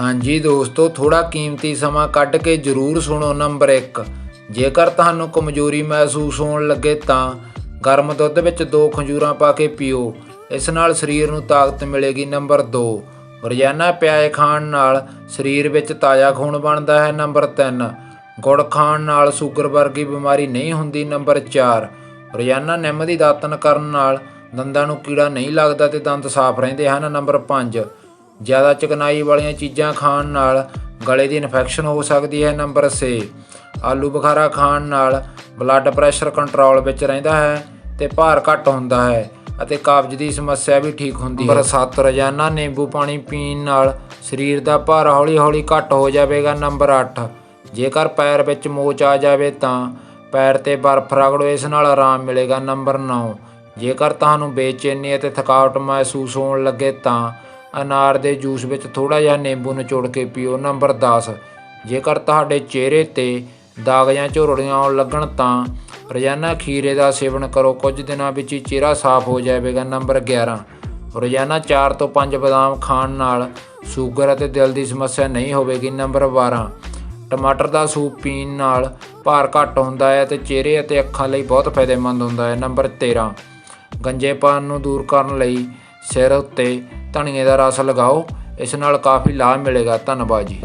ਹਾਂਜੀ ਦੋਸਤੋ ਥੋੜਾ ਕੀਮਤੀ ਸਮਾਂ ਕੱਢ ਕੇ ਜਰੂਰ ਸੁਣੋ ਨੰਬਰ 1 ਜੇਕਰ ਤੁਹਾਨੂੰ ਕਮਜ਼ੋਰੀ ਮਹਿਸੂਸ ਹੋਣ ਲੱਗੇ ਤਾਂ ਗਰਮ ਦੁੱਧ ਵਿੱਚ ਦੋ ਖੰਜੂਰਾਂ ਪਾ ਕੇ ਪੀਓ। ਇਸ ਨਾਲ ਸਰੀਰ ਨੂੰ ਤਾਕਤ ਮਿਲੇਗੀ। ਨੰਬਰ 2 ਰੋਜ਼ਾਨਾ ਪਿਆਏ ਖਾਣ ਨਾਲ ਸਰੀਰ ਵਿੱਚ ਤਾਜ਼ਾ ਖੂਨ ਬਣਦਾ ਹੈ। ਨੰਬਰ 3 ਗੁੜ ਖਾਣ ਨਾਲ ਸ਼ੂਗਰ ਵਰਗੀ ਬਿਮਾਰੀ ਨਹੀਂ ਹੁੰਦੀ। ਨੰਬਰ 4 ਰੋਜ਼ਾਨਾ ਨਿੰਮ ਦੀ ਦਾਤਨ ਕਰਨ ਨਾਲ ਦੰਦਾਂ ਨੂੰ ਕੀੜਾ ਨਹੀਂ ਲੱਗਦਾ ਤੇ ਦੰਦ ਸਾਫ਼ ਰਹਿੰਦੇ ਹਨ। ਨੰਬਰ 5 ਜ਼ਿਆਦਾ ਚਕਨਾਈ ਵਾਲੀਆਂ ਚੀਜ਼ਾਂ ਖਾਣ ਨਾਲ ਗਲੇ ਦੀ ਇਨਫੈਕਸ਼ਨ ਹੋ ਸਕਦੀ ਹੈ, ਨੰਬਰ 6 ਆਲੂ ਬੁਖਾਰਾ ਖਾਣ ਨਾਲ ਬਲੱਡ ਪ੍ਰੈਸ਼ਰ ਕੰਟਰੋਲ ਵਿੱਚ ਰਹਿੰਦਾ ਹੈ ਤੇ ਭਾਰ ਘੱਟ ਹੁੰਦਾ ਹੈ ਅਤੇ ਕਬਜ਼ ਦੀ ਸਮੱਸਿਆ ਵੀ ਠੀਕ ਹੁੰਦੀ ਹੈ। ਨੰਬਰ 7 ਰੋਜ਼ਾਨਾ ਨਿੰਬੂ ਪਾਣੀ ਪੀਣ ਨਾਲ ਸਰੀਰ ਦਾ ਭਾਰ ਹੌਲੀ-ਹੌਲੀ ਘੱਟ ਹੋ ਜਾਵੇਗਾ, ਨੰਬਰ 8 ਜੇਕਰ ਪੈਰ ਵਿੱਚ ਮੋਚ ਆ ਜਾਵੇ ਤਾਂ ਪੈਰ ਤੇ ਬਰਫ਼ ਰਗੜੋ, ਇਸ ਨਾਲ ਆਰਾਮ ਮਿਲੇਗਾ, ਨੰਬਰ 9 ਜੇਕਰ ਤੁਹਾਨੂੰ ਬੇਚੈਨੀ ਅਤੇ ਥਕਾਵਟ ਮਹਿਸੂਸ ਹੋਣ ਲੱਗੇ ਤਾਂ ਅਨਾਰ ਦੇ ਜੂਸ ਵਿੱਚ ਥੋੜਾ ਜਿਹਾ ਨਿੰਬੂ ਨਿਚੋੜ ਕੇ ਪੀਓ, ਨੰਬਰ 10 ਜੇਕਰ ਤੁਹਾਡੇ ਚਿਹਰੇ ਤੇ ਦਾਗ ਜਾਂ ਝੁਰੜੀਆਂ ਆਉਣ ਲੱਗਣ ਤਾਂ ਰੋਜ਼ਾਨਾ ਖੀਰੇ ਦਾ ਸੇਵਨ ਕਰੋ। ਕੁਝ ਦਿਨਾਂ ਵਿੱਚ ਹੀ ਚਿਹਰਾ ਸਾਫ਼ ਹੋ ਜਾਵੇਗਾ, ਨੰਬਰ 11 ਰੋਜ਼ਾਨਾ 4 ਤੋਂ 5 ਬਦਾਮ ਖਾਣ ਨਾਲ ਸ਼ੂਗਰ ਅਤੇ ਦਿਲ ਦੀ ਸਮੱਸਿਆ ਨਹੀਂ ਹੋਵੇਗੀ, ਨੰਬਰ 12 ਟਮਾਟਰ ਦਾ ਸੂਪ ਪੀਣ ਨਾਲ ਭਾਰ ਘੱਟ ਹੁੰਦਾ ਹੈ ਤੇ ਚਿਹਰੇ ਅਤੇ ਅੱਖਾਂ ਲਈ ਬਹੁਤ ਫਾਇਦੇਮੰਦ ਹੁੰਦਾ ਹੈ, ਨੰਬਰ 13 ਗੰਜੇਪਨ ਨੂੰ ਦੂਰ ਕਰਨ ਲਈ ਸਿਰ ਉੱਤੇ ਧਨੀਏ ਦਾ ਰਸ ਲਗਾਓ ਇਸ ਨਾਲ ਕਾਫੀ ਲਾਭ ਮਿਲੇਗਾ। ਧੰਨਵਾਦ ਜੀ।